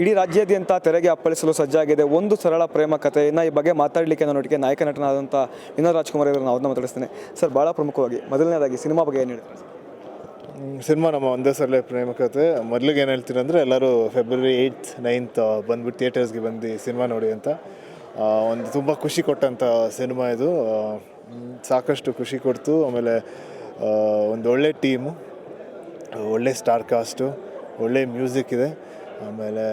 ಇಡೀ ರಾಜ್ಯಾದ್ಯಂತ ತೆರೆಗೆ ಅಪ್ಪಳಿಸಲು ಸಜ್ಜಾಗಿದೆ. ಒಂದು ಸರಳ ಪ್ರೇಮ ಕಥೆಯನ್ನು ಈ ಬಗ್ಗೆ ಮಾತಾಡಲಿಕ್ಕೆ ನನ್ನೊಟ್ಟಿಗೆ ನಾಯಕ ನಟನಾದಂಥ ವಿನೋದ್ ರಾಜ್ಕುಮಾರ್ ಅವರನ್ನು ಅವ್ರನ್ನ ಮಾತಾಡಿಸ್ತೇನೆ. ಸರ್ ಭಾಳ ಪ್ರಮುಖವಾಗಿ, ಮೊದಲನೇದಾಗಿ ಸಿನಿಮಾ ಬಗ್ಗೆ ಏನು ಹೇಳ್ತಾರೆ? ಸಿನಿಮಾ ನಮ್ಮ ಒಂದೇ ಸಲ ಪ್ರೇಮ ಕಥೆ. ಮೊದಲಿಗೆ ಏನು ಹೇಳ್ತೀನಿ ಅಂದರೆ, ಎಲ್ಲರೂ ಫೆಬ್ರವರಿ ಏಯ್ತ್ ನೈನ್ತ್ ಬಂದ್ಬಿಟ್ಟು ಥಿಯೇಟರ್ಸ್ಗೆ ಬಂದು ಸಿನಿಮಾ ನೋಡಿ ಅಂತ. ಒಂದು ತುಂಬ ಖುಷಿ ಕೊಟ್ಟಂಥ ಸಿನಿಮಾ ಇದು. ಸಾಕಷ್ಟು ಖುಷಿ ಕೊಡ್ತು. ಆಮೇಲೆ ಒಂದು ಒಳ್ಳೆ ಟೀಮು, ಒಳ್ಳೆ ಸ್ಟಾರ್ ಕಾಸ್ಟು ಒಳ್ಳೆ ಮ್ಯೂಸಿಕ್ ಇದೆ. ಆಮೇಲೆ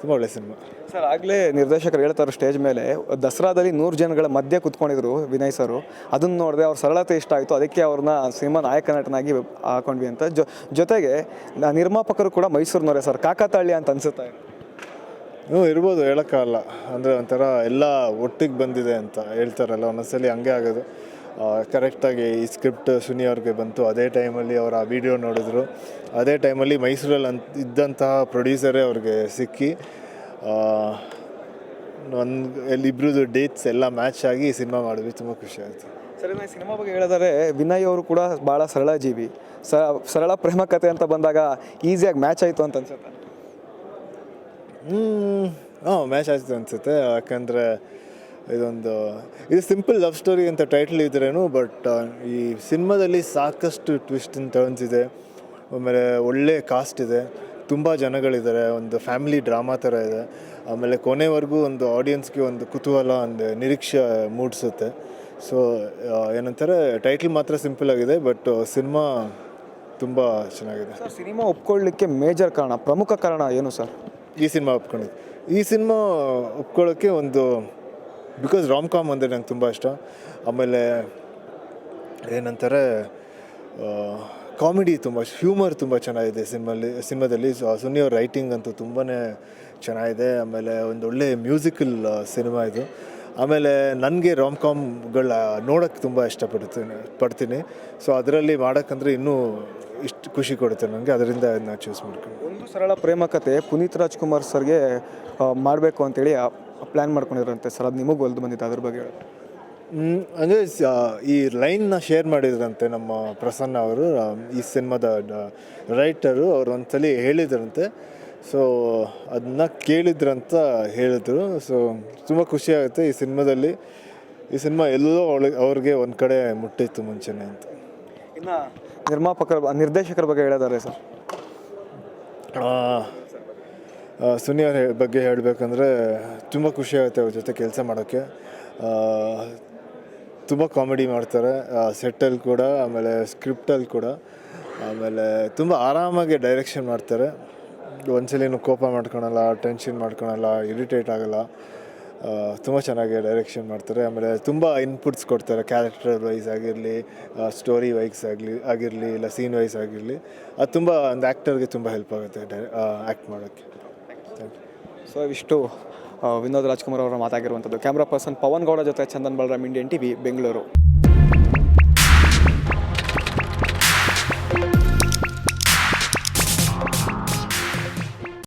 ತುಂಬ ಒಳ್ಳೆ ಸಿನಿಮಾ. ಸರ್ ಆಗಲೇ ನಿರ್ದೇಶಕರು ಹೇಳ್ತಾರೆ ಸ್ಟೇಜ್ ಮೇಲೆ ದಸರಾದಲ್ಲಿ ನೂರು ಜನಗಳ ಮಧ್ಯೆ ಕುತ್ಕೊಂಡಿದ್ರು ವಿನಯ್ ಸರು. ಅದನ್ನು ನೋಡಿದೆ ಅವ್ರ ಸರಳತೆ ಇಷ್ಟ ಆಯಿತು. ಅದಕ್ಕೆ ಅವ್ರನ್ನ ಸಿನಿಮಾ ನಾಯಕ ನಟನಾಗಿ ಹಾಕೊಂಡ್ವಿ ಅಂತ. ಜೊ ಜೊತೆಗೆ ನಿರ್ಮಾಪಕರು ಕೂಡ ಮೈಸೂರಿನವರೇ ಸರ್. ಕಾಕತಾಳಿ ಅಂತ ಅನಿಸುತ್ತೆ ಹ್ಞೂ ಇರ್ಬೋದು ಹೇಳೋಕ್ಕಾಗಲ್ಲ. ಅಂದರೆ ಒಂಥರ ಎಲ್ಲ ಒಟ್ಟಿಗೆ ಬಂದಿದೆ ಅಂತ ಹೇಳ್ತಾರಲ್ಲ ಒಂದೊಂದ್ಸಲಿ ಹಂಗೆ ಆಗೋದು. ಕರೆಕ್ಟಾಗಿ ಈ ಸ್ಕ್ರಿಪ್ಟ್ ಸುನಿ ಅವ್ರಿಗೆ ಬಂತು. ಅದೇ ಟೈಮಲ್ಲಿ ಅವರ ಆ ವಿಡಿಯೋ ನೋಡಿದ್ರು. ಅದೇ ಟೈಮಲ್ಲಿ ಮೈಸೂರಲ್ಲಿ ಅಂತ ಇದ್ದಂತಹ ಪ್ರೊಡ್ಯೂಸರೇ ಅವ್ರಿಗೆ ಸಿಕ್ಕಿ ಒಂದು ಇಬ್ಬರದು ಡೇಟ್ಸ್ ಎಲ್ಲ ಮ್ಯಾಚ್ ಆಗಿ ಸಿನಿಮಾ ಮಾಡಿದ್ವಿ. ತುಂಬ ಖುಷಿ ಆಯಿತು. ಸರಿ ನಾನು ಸಿನಿಮಾ ಬಗ್ಗೆ ಹೇಳಿದರೆ ವಿನಯ್ ಅವರು ಕೂಡ ಭಾಳ ಸರಳ ಜೀವಿ. ಸ ಸರಳ ಪ್ರೇಮ ಕಥೆ ಅಂತ ಬಂದಾಗ ಈಸಿಯಾಗಿ ಮ್ಯಾಚ್ ಆಯಿತು ಅಂತ ಅನ್ಸುತ್ತೆ? ಹ್ಞೂ ಹಾಂ ಮ್ಯಾಚ್ ಆಯಿತು ಅನಿಸುತ್ತೆ. ಯಾಕಂದರೆ ಇದೊಂದು ಇದು ಸಿಂಪಲ್ ಲವ್ ಸ್ಟೋರಿ ಅಂತ ಟೈಟ್ಲ್ ಇದ್ರೇನು ಬಟ್ ಈ ಸಿನಿಮಾದಲ್ಲಿ ಸಾಕಷ್ಟು ಟ್ವಿಸ್ಟ್ ಅಂತ ಟರ್ನ್ಸ್ ಇದೆ. ಆಮೇಲೆ ಒಳ್ಳೆ ಕಾಸ್ಟ್ ಇದೆ. ತುಂಬ ಜನಗಳಿದ್ದಾರೆ. ಒಂದು ಫ್ಯಾಮಿಲಿ ಡ್ರಾಮಾ ಥರ ಇದೆ. ಆಮೇಲೆ ಕೊನೆವರೆಗೂ ಒಂದು ಆಡಿಯನ್ಸ್ಗೆ ಒಂದು ಕುತೂಹಲ ಒಂದು ನಿರೀಕ್ಷೆ ಮೂಡಿಸುತ್ತೆ. ಸೊ ಏನಂತಾರೆ ಟೈಟ್ಲ್ ಮಾತ್ರ ಸಿಂಪಲ್ ಆಗಿದೆ ಬಟ್ ಸಿನಿಮಾ ತುಂಬ ಚೆನ್ನಾಗಿದೆ. ಸರ್ ಸಿನಿಮಾ ಒಪ್ಕೊಳ್ಳಿಕ್ಕೆ ಮೇಜರ್ ಕಾರಣ ಪ್ರಮುಖ ಕಾರಣ ಏನು ಸರ್? ಈ ಸಿನಿಮಾ ಒಪ್ಕೊಂಡಿದ್ದು. ಈ ಸಿನಿಮಾ ಒಪ್ಕೊಳ್ಳೋಕ್ಕೆ ಒಂದು ಬಿಕಾಸ್ ರಾಮ್ ಕಾಮ್ ಅಂದರೆ ನಂಗೆ ತುಂಬ ಇಷ್ಟ. ಆಮೇಲೆ ಏನಂತಾರೆ ಕಾಮಿಡಿ ತುಂಬ, ಹ್ಯೂಮರ್ ತುಂಬ ಚೆನ್ನಾಗಿದೆ ಸಿನಿಮಲ್ಲಿ, ಸಿನಿಮಾದಲ್ಲಿ. ಸುನಿ ರೈಟಿಂಗ್ ಅಂತೂ ತುಂಬಾ ಚೆನ್ನಾಗಿದೆ. ಆಮೇಲೆ ಒಂದು ಒಳ್ಳೆ ಮ್ಯೂಸಿಕಲ್ ಸಿನಿಮಾ ಇದು. ಆಮೇಲೆ ನನಗೆ ರಾಮ್ ಕಾಮ್ಗಳ ನೋಡೋಕ್ಕೆ ತುಂಬ ಇಷ್ಟಪಡ್ತೀನಿ, ಪಡ್ತೀನಿ. ಸೊ ಅದರಲ್ಲಿ ಮಾಡೋಕ್ಕಂದ್ರೆ ಇನ್ನೂ ಇಷ್ಟು ಖುಷಿ ಕೊಡುತ್ತೆ ನನಗೆ ಅದರಿಂದ ನಾನು ಚೂಸ್ ಮಾಡ್ಕೊಂಡು. ಒಂದು ಸರಳ ಪ್ರೇಮ ಕಥೆ ಪುನೀತ್ ರಾಜ್ಕುಮಾರ್ ಸರ್ಗೆ ಮಾಡಬೇಕು ಅಂತೇಳಿ ಪ್ಲ್ಯಾನ್ ಮಾಡ್ಕೊಂಡಿದ್ರಂತೆ ಸರ್ ಅದು ನಿಮಗೆ ಒಲ್ದು ಬಂದಿತ್ತು ಅದ್ರ ಬಗ್ಗೆ ಹೇಳಿ. ಅಂದರೆ ಈ ಲೈನ್ನ ಶೇರ್ ಮಾಡಿದ್ರಂತೆ ನಮ್ಮ ಪ್ರಸನ್ನ ಅವರು ಈ ಸಿನಿಮಾದ ರೈಟರು ಅವರು ಒಂದ್ಸಲಿ ಹೇಳಿದ್ರಂತೆ. ಸೊ ಅದನ್ನ ಕೇಳಿದ್ರಂತ ಹೇಳಿದ್ರು. ಸೊ ತುಂಬ ಖುಷಿ ಆಗುತ್ತೆ ಈ ಸಿನಿಮಾದಲ್ಲಿ. ಈ ಸಿನಿಮಾ ಎಲ್ಲೋ ಅವಳಿಗೆ ಅವ್ರಿಗೆ ಒಂದು ಕಡೆ ಮುಟ್ಟಿತ್ತು ಮುಂಚೆನೆ ಅಂತ. ಇನ್ನು ನಿರ್ಮಾಪಕರ ನಿರ್ದೇಶಕರ ಬಗ್ಗೆ ಹೇಳಿದ್ದಾರೆ ಸರ್. ಆ, ಆ, ಸುನಿ ಅವ್ರ ಹೇ- ಬಗ್ಗೆ ಹೇಳಬೇಕಂದ್ರೆ ತುಂಬ ಖುಷಿ ಆಗುತ್ತೆ ಅವ್ರ ಜೊತೆ ಕೆಲಸ ಮಾಡೋಕ್ಕೆ. ತುಂಬ ಕಾಮಿಡಿ ಮಾಡ್ತಾರೆ ಸೆಟ್ಟಲ್ಲಿ ಕೂಡ ಆಮೇಲೆ ಸ್ಕ್ರಿಪ್ಟಲ್ಲಿ ಕೂಡ. ಆಮೇಲೆ ತುಂಬ ಆರಾಮಾಗಿ ಡೈರೆಕ್ಷನ್ ಮಾಡ್ತಾರೆ. ಒಂದ್ಸಲಿನೂ ಕೋಪ ಮಾಡ್ಕೊಳಲ್ಲ ಟೆನ್ಷನ್ ಮಾಡ್ಕೊಳಲ್ಲ ಇರಿಟೇಟ್ ಆಗಲ್ಲ. ತುಂಬ ಚೆನ್ನಾಗಿ ಡೈರೆಕ್ಷನ್ ಮಾಡ್ತಾರೆ. ಆಮೇಲೆ ತುಂಬ ಇನ್ಪುಟ್ಸ್ ಕೊಡ್ತಾರೆ ಕ್ಯಾರೆಕ್ಟರ್ ವೈಸ್ ಆಗಿರಲಿ ಸ್ಟೋರಿ ವೈಸ್ ಆಗಲಿ ಆಗಿರಲಿ ಇಲ್ಲ ಸೀನ್ ವೈಸ್ ಆಗಿರಲಿ. ಅದು ತುಂಬ ಒಂದು ಆ್ಯಕ್ಟರ್ಗೆ ತುಂಬ ಹೆಲ್ಪ್ ಆಗುತ್ತೆ ಡೈ ಆ್ಯಕ್ಟ್ ಮಾಡೋಕ್ಕೆ. ಸೊ ಇವಿಷ್ಟು ವಿನೋದ್ ರಾಜ್ಕುಮಾರ್ ಅವರ ಮಾತಾಗಿರುವಂಥದ್ದು. ಕ್ಯಾಮ್ರಾ ಪರ್ಸನ್ ಪವನ್ ಗೌಡ ಜೊತೆ ಚಂದನ್ ಬಲರಾಮ್ ಇಂಡಿಯನ್ ಟಿವಿ ಬೆಂಗಳೂರು.